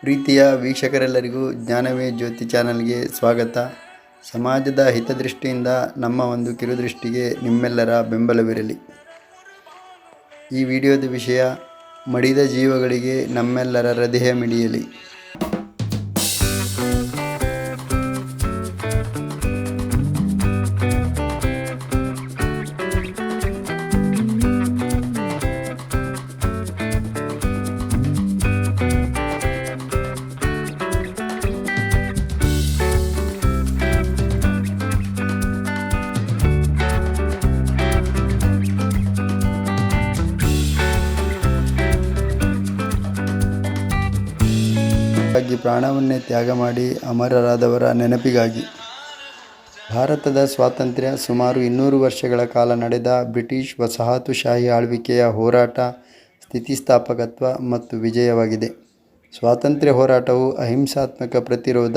ಪ್ರೀತಿಯ ವೀಕ್ಷಕರೆಲ್ಲರಿಗೂ ಜ್ಞಾನವೇ ಜ್ಯೋತಿ ಚಾನಲ್ಗೆ ಸ್ವಾಗತ. ಸಮಾಜದ ಹಿತದೃಷ್ಟಿಯಿಂದ ನಮ್ಮ ಒಂದು ಕಿರುದೃಷ್ಟಿಗೆ ನಿಮ್ಮೆಲ್ಲರ ಬೆಂಬಲವಿರಲಿ. ಈ ವಿಡಿಯೋದ ವಿಷಯ ಮಡಿದ ಜೀವಗಳಿಗೆ ನಮ್ಮೆಲ್ಲರ ಹೃದಯ ಮಿಡಿಯಲಿ. ಗಾಗಿ ಪ್ರಾಣವನ್ನೇ ತ್ಯಾಗ ಮಾಡಿ ಅಮರರಾದವರ ನೆನಪಿಗಾಗಿ. ಭಾರತದ ಸ್ವಾತಂತ್ರ್ಯ ಸುಮಾರು ಇನ್ನೂರು ವರ್ಷಗಳ ಕಾಲ ನಡೆದ ಬ್ರಿಟಿಷ್ ವಸಾಹತುಶಾಹಿ ಆಳ್ವಿಕೆಯ ಹೋರಾಟ ಸ್ಥಿತಿಸ್ಥಾಪಕತ್ವ ಮತ್ತು ವಿಜಯವಾಗಿದೆ. ಸ್ವಾತಂತ್ರ್ಯ ಹೋರಾಟವು ಅಹಿಂಸಾತ್ಮಕ ಪ್ರತಿರೋಧ,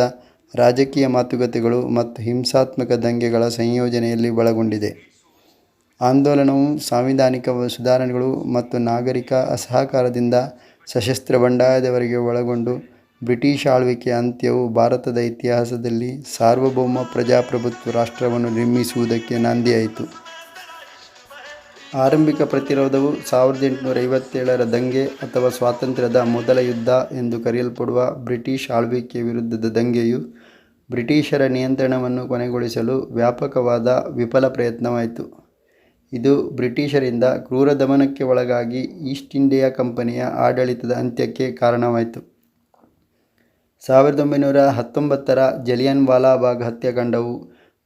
ರಾಜಕೀಯ ಮಾತುಕತೆಗಳು ಮತ್ತು ಹಿಂಸಾತ್ಮಕ ದಂಗೆಗಳ ಸಂಯೋಜನೆಯಲ್ಲಿ ಒಳಗೊಂಡಿದೆ. ಆಂದೋಲನವು ಸಾಂವಿಧಾನಿಕ ಸುಧಾರಣೆಗಳು ಮತ್ತು ನಾಗರಿಕ ಅಸಹಕಾರದಿಂದ ಸಶಸ್ತ್ರ ಬಂಡಾಯದವರೆಗೆ ಒಳಗೊಂಡು ಬ್ರಿಟಿಷ್ ಆಳ್ವಿಕೆಯ ಅಂತ್ಯವು ಭಾರತದ ಇತಿಹಾಸದಲ್ಲಿ ಸಾರ್ವಭೌಮ ಪ್ರಜಾಪ್ರಭುತ್ವ ರಾಷ್ಟ್ರವನ್ನು ನಿರ್ಮಿಸುವುದಕ್ಕೆ ನಾಂದಿಯಾಯಿತು. ಆರಂಭಿಕ ಪ್ರತಿರೋಧವು ಸಾವಿರದ ಎಂಟುನೂರ ಐವತ್ತೇಳರ ದಂಗೆ ಅಥವಾ ಸ್ವಾತಂತ್ರ್ಯದ ಮೊದಲ ಯುದ್ಧ ಎಂದು ಕರೆಯಲ್ಪಡುವ ಬ್ರಿಟಿಷ್ ಆಳ್ವಿಕೆಯ ವಿರುದ್ಧದ ದಂಗೆಯು ಬ್ರಿಟಿಷರ ನಿಯಂತ್ರಣವನ್ನು ಕೊನೆಗೊಳಿಸಲು ವ್ಯಾಪಕವಾದ ವಿಫಲ ಪ್ರಯತ್ನವಾಯಿತು. ಇದು ಬ್ರಿಟಿಷರಿಂದ ಕ್ರೂರ ದಮನಕ್ಕೆ ಒಳಗಾಗಿ ಈಸ್ಟ್ ಇಂಡಿಯಾ ಕಂಪನಿಯ ಆಡಳಿತದ ಅಂತ್ಯಕ್ಕೆ ಕಾರಣವಾಯಿತು. ಸಾವಿರದ ಒಂಬೈನೂರ ಹತ್ತೊಂಬತ್ತರ ಜಲಿಯನ್ ವಾಲಾಬಾಗ್ ಹತ್ಯಾಕಾಂಡವು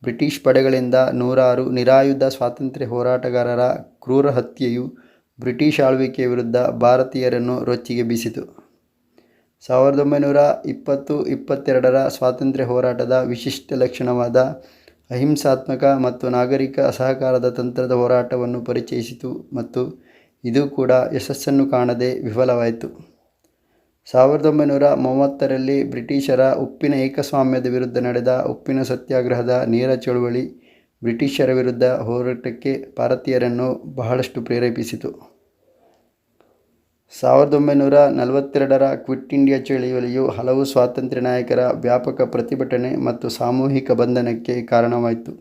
ಬ್ರಿಟಿಷ್ ಪಡೆಗಳಿಂದ ನೂರಾರು ನಿರಾಯುಧ ಸ್ವಾತಂತ್ರ್ಯ ಹೋರಾಟಗಾರರ ಕ್ರೂರ ಹತ್ಯೆಯು ಬ್ರಿಟಿಷ್ ಆಳ್ವಿಕೆಯ ವಿರುದ್ಧ ಭಾರತೀಯರನ್ನು ರೊಚ್ಚಿಗೆ ಬೀಸಿತು. ಸಾವಿರದ ಒಂಬೈನೂರ ಇಪ್ಪತ್ತು ಇಪ್ಪತ್ತೆರಡರ ಸ್ವಾತಂತ್ರ್ಯ ಹೋರಾಟದ ವಿಶಿಷ್ಟ ಲಕ್ಷಣವಾದ ಅಹಿಂಸಾತ್ಮಕ ಮತ್ತು ನಾಗರಿಕ ಅಸಹಕಾರದ ತಂತ್ರದ ಹೋರಾಟವನ್ನು ಪರಿಚಯಿಸಿತು ಮತ್ತು ಇದು ಕೂಡ ಯಶಸ್ಸನ್ನು ಕಾಣದೆ ವಿಫಲವಾಯಿತು. ಸಾವಿರದ ಒಂಬೈನೂರ ಮೂವತ್ತರಲ್ಲಿ ಬ್ರಿಟಿಷರ ಉಪ್ಪಿನ ಏಕಸ್ವಾಮ್ಯದ ವಿರುದ್ಧ ನಡೆದ ಉಪ್ಪಿನ ಸತ್ಯಾಗ್ರಹದ ನೇರ ಚಳುವಳಿ ಬ್ರಿಟಿಷರ ವಿರುದ್ಧ ಹೋರಾಟಕ್ಕೆ ಭಾರತೀಯರನ್ನು ಬಹಳಷ್ಟು ಪ್ರೇರೇಪಿಸಿತು. ಸಾವಿರದ ಒಂಬೈನೂರ ನಲವತ್ತೆರಡರ ಕ್ವಿಟ್ ಇಂಡಿಯಾ ಚಳುವಳಿಯು ಹಲವು ಸ್ವಾತಂತ್ರ್ಯ ನಾಯಕರ ವ್ಯಾಪಕ ಪ್ರತಿಭಟನೆ ಮತ್ತು ಸಾಮೂಹಿಕ ಬಂಧನಕ್ಕೆ ಕಾರಣವಾಯಿತು.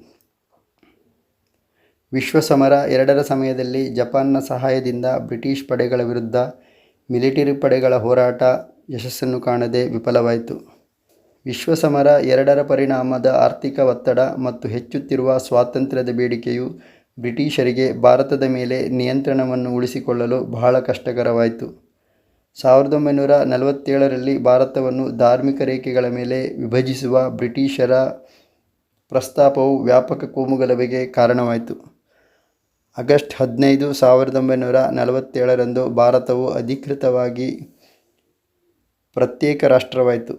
ವಿಶ್ವ ಸಮರ ಎರಡರ ಸಮಯದಲ್ಲಿ ಜಪಾನ್ನ ಸಹಾಯದಿಂದ ಬ್ರಿಟಿಷ್ ಪಡೆಗಳ ವಿರುದ್ಧ ಮಿಲಿಟರಿ ಪಡೆಗಳ ಹೋರಾಟ ಯಶಸ್ಸನ್ನು ಕಾಣದೆ ವಿಫಲವಾಯಿತು. ವಿಶ್ವ ಸಮರ ಎರಡರ ಪರಿಣಾಮದ ಆರ್ಥಿಕ ಒತ್ತಡ ಮತ್ತು ಹೆಚ್ಚುತ್ತಿರುವ ಸ್ವಾತಂತ್ರ್ಯದ ಬೇಡಿಕೆಯು ಬ್ರಿಟಿಷರಿಗೆ ಭಾರತದ ಮೇಲೆ ನಿಯಂತ್ರಣವನ್ನು ಉಳಿಸಿಕೊಳ್ಳಲು ಬಹಳ ಕಷ್ಟಕರವಾಯಿತು. ಸಾವಿರದ ಒಂಬೈನೂರ ನಲವತ್ತೇಳರಲ್ಲಿ ಭಾರತವನ್ನು ಧಾರ್ಮಿಕ ರೇಖೆಗಳ ಮೇಲೆ ವಿಭಜಿಸುವ ಬ್ರಿಟಿಷರ ಪ್ರಸ್ತಾಪವು ವ್ಯಾಪಕ ಕೋಮುಗಲಭೆಗೆ ಕಾರಣವಾಯಿತು. ಆಗಸ್ಟ್ ಹದಿನೈದು ಸಾವಿರದ ಒಂಬೈನೂರ ನಲವತ್ತೇಳರಂದು ಭಾರತವು ಅಧಿಕೃತವಾಗಿ ಪ್ರತ್ಯೇಕ ರಾಷ್ಟ್ರವಾಯಿತು.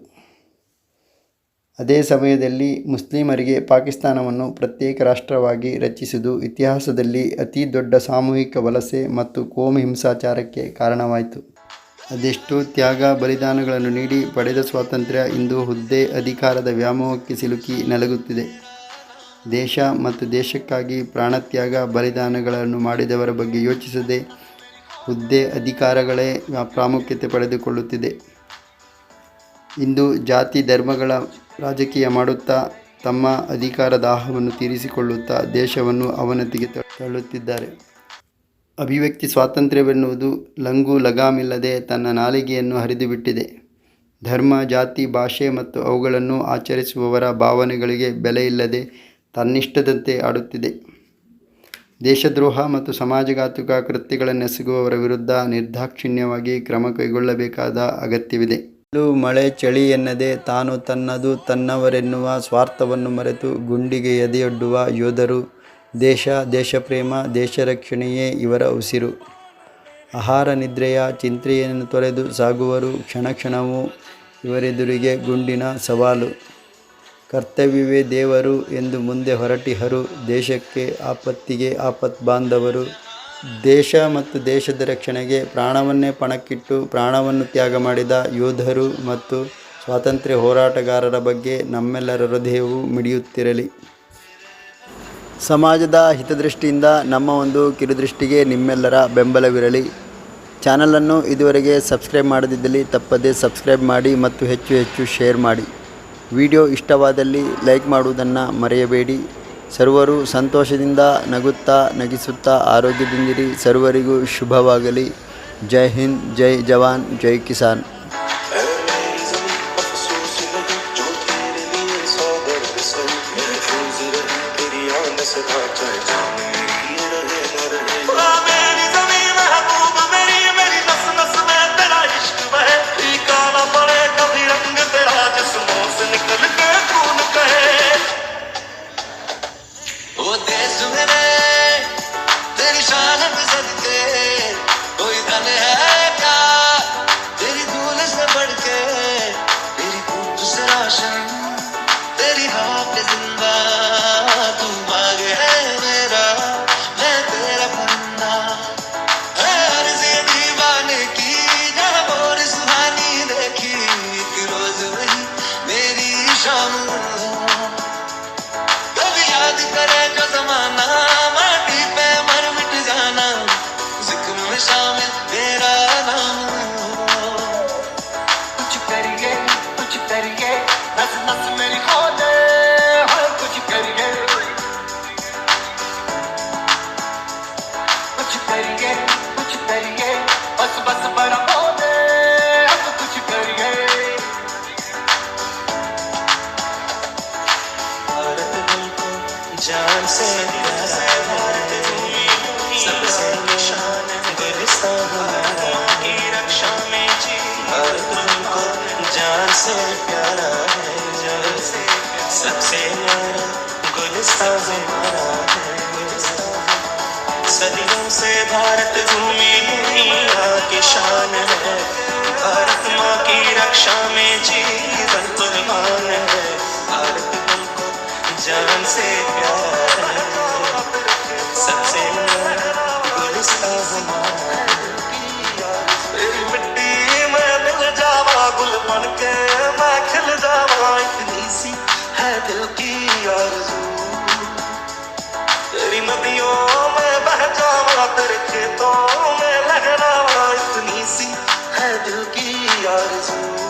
ಅದೇ ಸಮಯದಲ್ಲಿ ಮುಸ್ಲಿಮರಿಗೆ ಪಾಕಿಸ್ತಾನವನ್ನು ಪ್ರತ್ಯೇಕ ರಾಷ್ಟ್ರವಾಗಿ ರಚಿಸುವುದು ಇತಿಹಾಸದಲ್ಲಿ ಅತಿ ದೊಡ್ಡ ಸಾಮೂಹಿಕ ವಲಸೆ ಮತ್ತು ಕೋಮು ಹಿಂಸಾಚಾರಕ್ಕೆ ಕಾರಣವಾಯಿತು. ಅದೆಷ್ಟು ತ್ಯಾಗ ಬಲಿದಾನಗಳನ್ನು ನೀಡಿ ಪಡೆದ ಸ್ವಾತಂತ್ರ್ಯ ಇಂದು ಹುದ್ದೆ ಅಧಿಕಾರದ ವ್ಯಾಮೋಹಕ್ಕೆ ಸಿಲುಕಿ ನಲಗುತ್ತಿದೆ. ದೇಶ ಮತ್ತು ದೇಶಕ್ಕಾಗಿ ಪ್ರಾಣತ್ಯಾಗ ಬಲಿದಾನಗಳನ್ನು ಮಾಡಿದವರ ಬಗ್ಗೆ ಯೋಚಿಸದೆ ಹುದ್ದೆ ಅಧಿಕಾರಗಳೇ ಪ್ರಾಮುಖ್ಯತೆ ಪಡೆದುಕೊಳ್ಳುತ್ತಿದೆ. ಇಂದು ಜಾತಿ ಧರ್ಮಗಳ ರಾಜಕೀಯ ಮಾಡುತ್ತಾ ತಮ್ಮ ಅಧಿಕಾರ ದಾಹವನ್ನು ತೀರಿಸಿಕೊಳ್ಳುತ್ತಾ ದೇಶವನ್ನು ಅವನತಿಗೆ ತಳ್ಳುತ್ತಿದ್ದಾರೆ. ಅಭಿವ್ಯಕ್ತಿ ಸ್ವಾತಂತ್ರ್ಯವೆನ್ನುವುದು ಲಂಗು ಲಗಾಮಿಲ್ಲದೆ ತನ್ನ ನಾಲಿಗೆಯನ್ನು ಹರಿದುಬಿಟ್ಟಿದೆ. ಧರ್ಮ, ಜಾತಿ, ಭಾಷೆ ಮತ್ತು ಅವುಗಳನ್ನು ಆಚರಿಸುವವರ ಭಾವನೆಗಳಿಗೆ ಬೆಲೆಯಿಲ್ಲದೆ ತನ್ನಿಷ್ಟದಂತೆ ಆಡುತ್ತಿದೆ. ದೇಶದ್ರೋಹ ಮತ್ತು ಸಮಾಜಘಾತುಕ ಕೃತ್ಯಗಳನ್ನೆಸಗುವವರ ವಿರುದ್ಧ ನಿರ್ದಾಕ್ಷಿಣ್ಯವಾಗಿ ಕ್ರಮ ಕೈಗೊಳ್ಳಬೇಕಾದ ಅಗತ್ಯವಿದೆ. ಮಳೆ, ಚಳಿ ಎನ್ನದೆ ತಾನು ತನ್ನದು ತನ್ನವರೆನ್ನುವ ಸ್ವಾರ್ಥವನ್ನು ಮರೆತು ಗುಂಡಿಗೆ ಎದೆಯೊಡ್ಡುವ ಯೋಧರು, ದೇಶ, ದೇಶಪ್ರೇಮ, ದೇಶ ರಕ್ಷಣೆಯೇ ಇವರ ಉಸಿರು. ಆಹಾರ ನಿದ್ರೆಯ ಚಿಂತೆಯನ್ನು ತೊರೆದು ಸಾಗುವರು ಕ್ಷಣ ಕ್ಷಣವೂ ಇವರೆದುರಿಗೆ ಗುಂಡಿನ ಸವಾಲು. ಕರ್ತವ್ಯವೇ ದೇವರು ಎಂದು ಮುಂದೆ ಹೊರಟಿಹರು, ದೇಶಕ್ಕೆ ಆಪತ್ತಿಗೆ ಆಪತ್ ಬಾಂಧವರು. ದೇಶ ಮತ್ತು ದೇಶದ ರಕ್ಷಣೆಗೆ ಪ್ರಾಣವನ್ನೇ ಪಣಕ್ಕಿಟ್ಟು ಪ್ರಾಣವನ್ನು ತ್ಯಾಗ ಮಾಡಿದ ಯೋಧರು ಮತ್ತು ಸ್ವಾತಂತ್ರ್ಯ ಹೋರಾಟಗಾರರ ಬಗ್ಗೆ ನಮ್ಮೆಲ್ಲರ ಹೃದಯವು ಮಿಡಿಯುತ್ತಿರಲಿ. ಸಮಾಜದ ಹಿತದೃಷ್ಟಿಯಿಂದ ನಮ್ಮ ಒಂದು ಕಿರುದೃಷ್ಟಿಗೆ ನಿಮ್ಮೆಲ್ಲರ ಬೆಂಬಲವಿರಲಿ. ಚಾನಲನ್ನು ಇದುವರೆಗೆ ಸಬ್ಸ್ಕ್ರೈಬ್ ಮಾಡದಿದ್ದಲ್ಲಿ ತಪ್ಪದೇ ಸಬ್ಸ್ಕ್ರೈಬ್ ಮಾಡಿ ಮತ್ತು ಹೆಚ್ಚು ಹೆಚ್ಚು ಶೇರ್ ಮಾಡಿ. ವಿಡಿಯೋ ಇಷ್ಟವಾದಲ್ಲಿ ಲೈಕ್ ಮಾಡುವುದನ್ನು ಮರೆಯಬೇಡಿ ಸರ್ವರು ಸಂತೋಷದಿಂದ ನಗುತ್ತಾ ನಗಿಸುತ್ತಾ ಆರೋಗ್ಯದಿಂದಿರಿ ಸರ್ವರಿಗೂ ಶುಭವಾಗಲಿ ಜೈ ಹಿಂದ್ ಜೈ ಜವಾನ್ ಜೈ ಕಿಸಾನ್ मेरी ज़मीं अफ़सोस नहीं जो तेरे लिए सौ दर्द सही महफूज रही तेरी आन से ढांचा जान passion, very hopeless. जान से प्यारा सबसे निशान की रक्षा में जी। प्यारा है से सबसे हमारा है सदियों से भारत भूमि दुनिया की शान है भारत माँ की रक्षा में जीवन बन के मैं खिल जावा, इतनी सी है दिल की आरज़ू। तेरी नदियों में बह जावा, तेरे खेतों में इतनी सी है दिल की आरज़ू।